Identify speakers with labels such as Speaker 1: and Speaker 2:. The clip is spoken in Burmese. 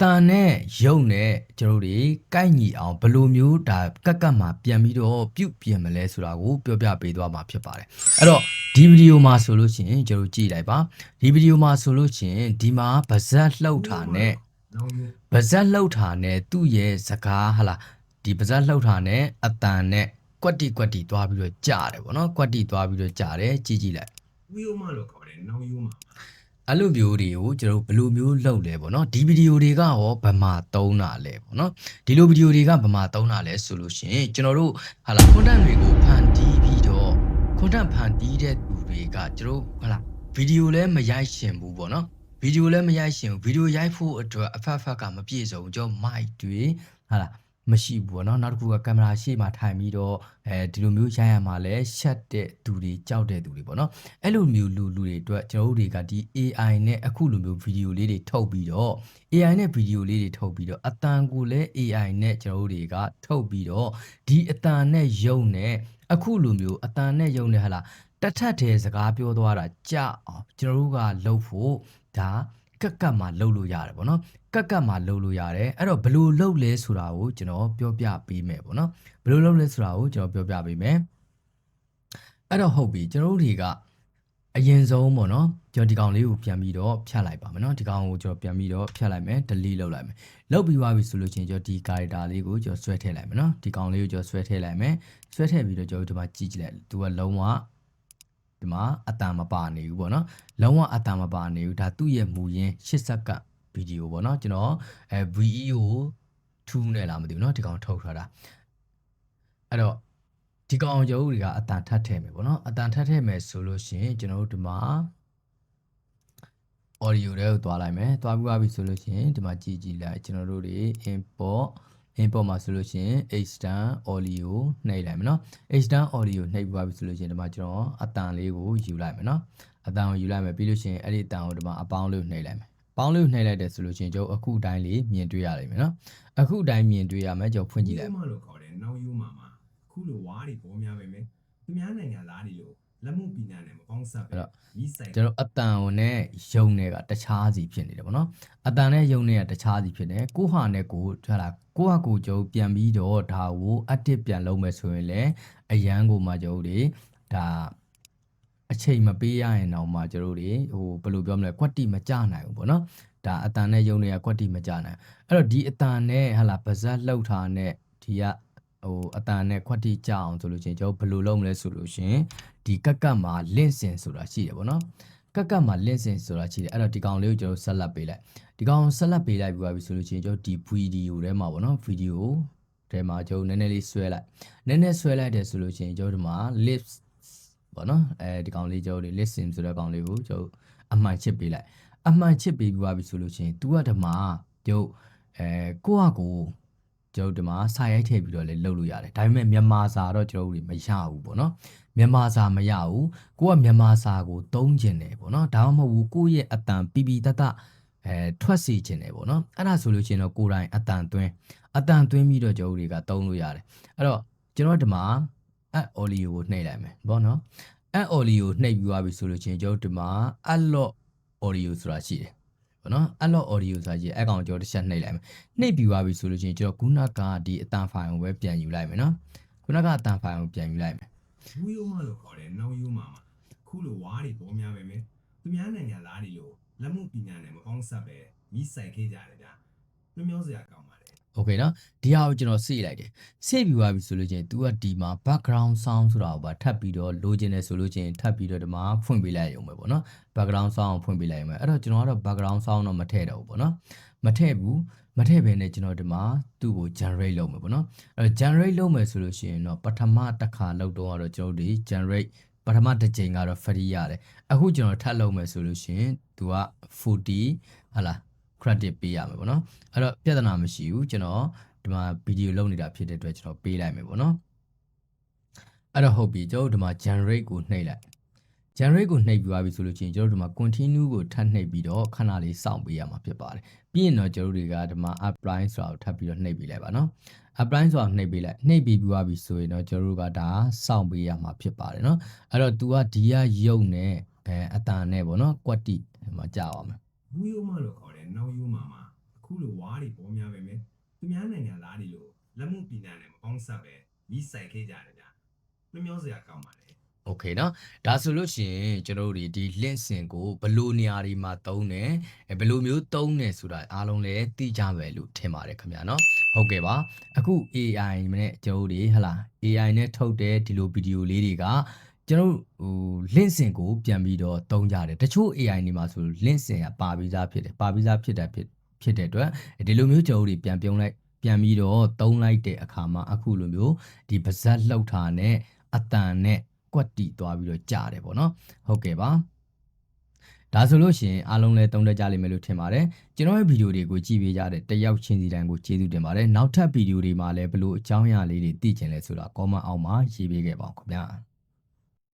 Speaker 1: တန်နဲ့ရုပ်နဲ့ကျွန်တော်တို့တွေကိုက်ညီအောင်ဘယ်လိုမျိုးဒါကက်ကက်မှာပြန်ပြီးတော့ပြုတ်ပြင်မလဲဆိုတာကိုပြောပြပေးသွားမှာဖြစ်ပါတယ်အဲ့တော့ဒီဗီဒီယိုမှာဆိုလို့ရှိရင်ကျွန်တော်ကြည့်လိုက်ပါဒီဗီဒီယိုမှာဆိုလို့ရှိရင်ဒီမှာဗဇက်လှုပ်တာနဲ့
Speaker 2: နောင်ယူ
Speaker 1: ဗဇက်လှုပ်တာနဲ့သူ့ရဲ့စကားဟလာဒီဗဇက်လှုပ်တာနဲ့အတန်နဲ့ကွက်တီကွက်တီသွားပြီးတော့ကြားတယ်ဗောနော်ကွက်တီသွားပြီးတော့ကြားတယ်ကြည့်ကြည့်လိုက်
Speaker 2: ဝီယိုမလို့ခေါ်တယ်နောင်ယူမှာ
Speaker 1: အဲ့လိုမျိုးတွေကိုကျွန်တော်တို့ဘယ်လိုမျိုးလုပ်လဲပေါ့နော်ဒီဗီဒီယိုတွေကရောဗမာသုံးတာလဲပေါ့နော်ဒီလိုဗီဒီယိုတွေကဗမာသုံးတာလဲဆိုလို့ရှိရင်ကျွန်တော်တို့ဟာလာ content တွေကိုဖန်တီးပြီးတော့ content ဖန်တီးတဲ့သူတွေကကျွန်တော်တို့ဟာလာဗီဒီယိုလည်းမရိုက်ရှင်ဘူးပေါ့နော်ဗီဒီယိုလည်းမရိုက်ရှင်ဘူးဗီဒီယိုရိုက်ဖို့အတွက်အဖက်ဖက်ကမပြည့်စုံဘူးကျွန်တော် mic တွေဟာလာ မရှိဘူးပေါ့နော်နောက်တစ်ခုကကင်မရာရှေ့မှာထိုင်ပြီးတော့အဲဒီလိုမျိုးရိုက်ရမှာလဲရှက်တဲ့သူတွေကြောက်တဲ့သူတွေပေါ့နော်အဲ့လိုမျိုးလူလူတွေအတွက်ကျွန်တော်တို့တွေကဒီ AI နဲ့အခုလိုမျိုးဗီဒီယိုလေးတွေထုတ်ပြီးတော့ AI နဲ့ဗီဒီယိုလေးတွေထုတ်ပြီးတော့အတန်ကိုလည်း AI နဲ့ကျွန်တော်တို့တွေကထုတ်ပြီးတော့ဒီအတန်နဲ့ယုံနဲ့အခုလိုမျိုးအတန်နဲ့ယုံနဲ့ဟလာတထက်တဲ့စကားပြောသွားတာကြအောင်ကျွန်တော်တို့ကလှုပ်ဖို့ဒါကက်ကက်မှာလှုပ်လို့ရတယ်ပေါ့နော် ကက်ကက်မှာလှုပ်လို့ရတယ်အဲ့တော့ဘယ်လိုလှုပ်လဲဆိုတာကိုကျွန်တော်ပြောပြပေးမယ်ပေါ့နော်ဘယ်လိုလှုပ်လဲဆိုတာကိုကျွန်တော်ပြောပြပေးမယ်အဲ့တော့ဟုတ်ပြီကျွန်တော်တို့တွေကအရင်ဆုံးပေါ့နော်ကျွန်တော်ဒီကောင်လေးကိုပြန်ပြီးတော့ဖြတ်လိုက်ပါမယ်နော်ဒီကောင်ကိုကျွန်တော်ပြန်ပြီးတော့ဖြတ်လိုက်မယ် delete လုပ်လိုက်မယ်လုပ်ပြီးသွားပြီဆိုလို့ချင်းကျွန်တော်ဒီ character လေးကိုကျွန်တော်ဆွဲထည့်လိုက်မယ်နော်ဒီကောင်လေးကိုကျွန်တော်ဆွဲထည့်လိုက်မယ်ဆွဲထည့်ပြီးတော့ကျွန်တော်ဒီမှာကြည့်ကြည့်လိုက်သူကလုံးဝဒီမှာအတန်မပါနေဘူးပေါ့နော်လုံးဝအတန်မပါနေဘူးဒါသူ့ရဲ့မူရင်း80စက္ကန့် ဗီဒီယိုပေါ့နော်ကျွန်တော်အဲ VEO 2နဲ့လာမသိဘူးเนาะဒီကောင်ထုတ်ထားတာအဲ့တော့ ဒီကောင်ရုပ်တွေကအတန်ထပ်ထည့်မယ်ပေါ့နော်အတန်ထပ်ထည့်မယ်ဆိုလို့ရှိရင်ကျွန်တော်တို့ဒီမှာ audio တွေကိုသွားလိုက်မယ်သွားပြီးသွားပြီဆိုလို့ရှိရင်ဒီမှာကြည့်ကြည့်လိုက်ကျွန်တော်တို့တွေ import import မှာဆိုလို့ရှိရင် extend audio နှိပ်လိုက်မယ်နော် extend audio နှိပ်ပြီးသွားပြီဆိုလို့ရှိရင်ဒီမှာကျွန်တော်အတန်လေးကိုယူလိုက်မယ်နော်အတန်ကိုယူလိုက်မယ်ပြီးလို့ရှိရင်အဲ့ဒီအတန်ကိုဒီမှာအပေါင်းလေးကိုနှိပ်လိုက်မယ် ပေါင်းလေးကိုနှိပ်လိုက်တယ်ဆိုလို့ရှိရင်ကျွန်တော်အခုအတိုင်းလေးမြင်တွေ့ရလိမ့်မယ်နော်အခုအတိုင်းမြင်တွေ့ရမယ်ကျွန်တော်ဖွင့်ကြည့်လိုက်
Speaker 2: မလို့ခေါ်တယ်နောင်ယူမှာမှာခုလိုဝါးတွေပေါ်များပဲမယ်သူများနိုင်ငံသားတွေလို့လက်မှုပညာနဲ့မပေါင်းဆက်ပဲမိဆိုင်
Speaker 1: ကျွန်တော်အတန်နဲ့ယုံနဲ့ကတခြားစီဖြစ်နေတယ်ဗောနော်အတန်နဲ့ယုံနဲ့ကတခြားစီဖြစ်တယ်ကိုဟာနဲ့ကိုဟာလာကိုဟာကိုကျုပ်ပြန်ပြီးတော့ဒါကိုအတစ်ပြန်လုံးမယ်ဆိုရင်လည်းအရန်ကိုမှကျုပ်တွေဒါ အချိန်မပေးရရင်တော့မှကျုပ်တွေဟိုဘယ်လိုပြောမလဲကွက်တိမကြနိုင်ဘူးဗောနော်ဒါအတန်နဲ့ယုံနဲ့ကကွက်တိမကြနိုင်အဲ့တော့ဒီအတန်နဲ့ဟာလာပါဇက်လှုပ်ထားနဲ့ဒီကဟိုအတန်နဲ့ခွက်တိကြအောင်ဆိုလို့ချင်းကျွန်တော်ဘယ်လိုလုပ်မလဲဆိုလို့ရှင်ဒီကက်ကက်မှာလင့်စင်ဆိုတာရှိတယ်ဗောနော်ကက်ကက်မှာလင့်စင်ဆိုတာရှိတယ်အဲ့တော့ဒီကောင်လေးကိုကျွန်တော်ဆက်လက်ပေးလိုက်ဒီကောင်ဆက်လက်ပေးလိုက်ပြီးပါပြီဆိုလို့ရှိရင်ကျွန်တော်ဒီဗီဒီယိုထဲမှာပေါ့နော်ဗီဒီယိုထဲမှာကျွန်တော်နည်းနည်းလေးဆွဲလိုက်နည်းနည်းဆွဲလိုက်တယ်ဆိုလို့ရှိရင်ကျွန်တော်ဒီမှာ lips ပေါ့နော်အဲဒီကောင်လေးကျွန်တော်ဒီ listen ဆိုတဲ့ကောင်လေးကိုကျွန်တော်အမှန်ချစ်ပေးလိုက်အမှန်ချစ်ပေးပြီးပါပြီဆိုလို့ရှိရင် तू ကဒီမှာကျွန်တော်အဲကိုယ့်ဟာကိုယ်ကျွန်တော်ဒီမှာစာရိုက်ထည့်ပြီးတော့လည်းလုပ်လို့ရတယ်ဒါပေမဲ့မြန်မာစာတော့ကျွန်တော်တို့မရဘူးပေါ့နော်မြန်မာစာမရဘူးကိုကမြန်မာစာကိုသုံးကျင်တယ်ပေါ့နော်ဒါမှမဟုတ်ဘူးကိုယ့်ရဲ့အတန်ပီပီတတအဲထွက်စီကျင်တယ်ပေါ့နော်အဲ့ဒါဆိုလို့ရှိရင်တော့ကိုယ်တိုင်အတန်သွင်းအတန်သွင်းပြီးတော့ကျွန်တော်တို့တွေကသုံးလို့ရတယ်အဲ့တော့ကျွန်တော်ဒီမှာ အက်အော်လီယိုကိုနှိပ်လိုက်မယ်ပေါ့နော်အက်အော်လီယိုနှိပ်ပြီးသွားပြီဆိုလို့ရှိရင်ကျွန်တော်ဒီမှာအလော့အော်လီယိုဆိုတာရှိတယ်ပေါ့နော်အလော့အော်ဒီယိုဆိုတာကြီးအကောင်ကျွန်တော်တစ်ချက်နှိပ်လိုက်မယ်နှိပ်ပြီးသွားပြီဆိုလို့ရှိရင်ကျွန်တော်ခုနကဒီအတန်ဖိုင်ကိုပဲပြန်ယူလိုက်မယ်နော်ခုနကအတန်ဖိုင်ကိုပြန်ယူလိုက်မယ်
Speaker 2: ဝီယိုမလို့ခေါ်တယ်နောင်ယူမှာမှာခုလိုဝါးတွေပေါ်များပဲမယ်သူများနိုင်ငံသားတွေလို့လက်မှုပညာနဲ့မပေါင်းဆက်ပဲမိဆိုင်ခဲ့ကြတယ်ဗျာနှမျောစရာကောင်းပါတယ်
Speaker 1: โอเคเนาะဒီဟာကိုကျွန်တော်စေ့လိုက်တယ်စေ့ပြီးသွားပြီဆိုလို့ချင်း तू ကဒီမှာ background sound ဆိုတာကိုပါထပ်ပြီးတော့လိုချင်တယ်ဆိုလို့ချင်းထပ်ပြီးတော့ဒီမှာဖွင့်ပေးလိုက်ရုံပဲပေါ့เนาะ background sound ကိုဖွင့်ပေးလိုက်ရုံပဲအဲ့တော့ကျွန်တော်ကတော့ background sound တော့မထည့်တော့ဘူးပေါ့เนาะမထည့်ဘူးမထည့်ဘဲနဲ့ကျွန်တော်ဒီမှာသူ့ကို generate လုပ်မယ်ပေါ့เนาะအဲ့တော့ generate လုပ်မယ်ဆိုလို့ရှိရင်တော့ပထမတစ်ခါလုပ်တော့ကတော့ကျွန်တော်တို့ဒီ generate ပထမတစ်ကြိမ်ကတော့ free ရတယ်အခုကျွန်တော်ထပ်လုပ်မယ်ဆိုလို့ရှိရင် तू က40ဟာလား credit ပေးရမယ်ပေါ့နော်အဲ့တော့ပြဿနာမရှိဘူးကျွန်တော်ဒီမှာဗီဒီယိုလုပ်နေတာဖြစ်တဲ့အတွက်ကျွန်တော်ပေးလိုက်မယ်ပေါ့နော်အဲ့တော့ဟုတ်ပြီကျွန်တော်တို့ဒီမှာ generate ကိုနှိပ်လိုက် generate ကိုနှိပ်ပြီးသွားပြီဆိုလို့ချင်းကျွန်တော်တို့ဒီမှာ continue ကိုထပ်နှိပ်ပြီးတော့ခဏလေးစောင့်ပေးရမှာဖြစ်ပါတယ်ပြီးရင်တော့ကျွန်တော်တို့တွေကဒီမှာ apply ဆိုတာကိုထပ်ပြီးတော့နှိပ်ပေးလိုက်ပါနော် apply ဆိုတာကိုနှိပ်ပေးလိုက်နှိပ်ပြီးပြီးသွားပြီဆိုရင်တော့ကျွန်တော်တို့ကဒါစောင့်ပေးရမှာဖြစ်ပါတယ်နော်အဲ့တော့ तू ကဒီကရုပ်နဲ့အဲအတန်နဲ့ပေါ့နော်ကွက်တိဒီမှာကြာပါမယ်
Speaker 2: ဝီယိုမလို့ခေါ်တယ် နောင်ယူမှာမှာအခု အခုလိုဝါးတွေပေါ်များပဲမယ်သူများနိုင်ငံသားတွေလို့လက်မှုပညာနဲ့မပေါင်းဆက်ပဲမိဆိုင်ခဲ့ကြတယ်ဗျနှမျောစရာကောင်းပါတယ်
Speaker 1: โอเคเนาะဒါဆိုလို့ရှိရင်ကျွန်တော်တို့ဒီ link စင်ကိုဘယ်လိုနေရာတွေမှာသုံးတယ်အဲဘယ်လိုမျိုးသုံးတယ်ဆိုတာအားလုံးလည်းသိကြမယ်လို့ထင်ပါတယ်ခင်ဗျာเนาะဟုတ်ကဲ့ပါအခု AI နဲ့ကျွန်တော်တို့တွေဟလာ AI နဲ့ထုတ်တဲ့ဒီလိုဗီဒီယိုလေးတွေက ကျွန်တော်တို့ဟို link စင်ကိုပြန်ပြီးတော့သုံးကြတယ်တချို့ AI နေမှာဆို link စင်ကပါပြီးသားဖြစ်တယ်ပါပြီးသားဖြစ်တဲ့ဖြစ်ဖြစ်တဲ့အတွက်ဒီလိုမျိုးကျွန်တော်တို့တွေပြန်ပြုံးလိုက်ပြန်ပြီးတော့သုံးလိုက်တဲ့အခါမှာအခုလိုမျိုးဒီပါဇက်လှုပ်တာနဲ့အတန်နဲ့ကွက်တီသွားပြီးတော့ကြားတယ်ပေါ့နော်ဟုတ်ကဲ့ပါဒါဆိုလို့ရှိရင်အားလုံးလည်းတုံးတက်ကြလိမ့်မယ်လို့ထင်ပါတယ်ကျွန်တော်ရဲ့ဗီဒီယိုတွေကိုကြည့်ပေးကြတဲ့တယောက်ချင်းစီတိုင်းကိုကျေးဇူးတင်ပါတယ်နောက်ထပ်ဗီဒီယိုတွေမှာလည်းဘလို့အကြောင်းအရာလေးတွေသိချင်လဲဆိုတာ comment အောက်မှာရေးပေးခဲ့ပါဦးခင်ဗျာ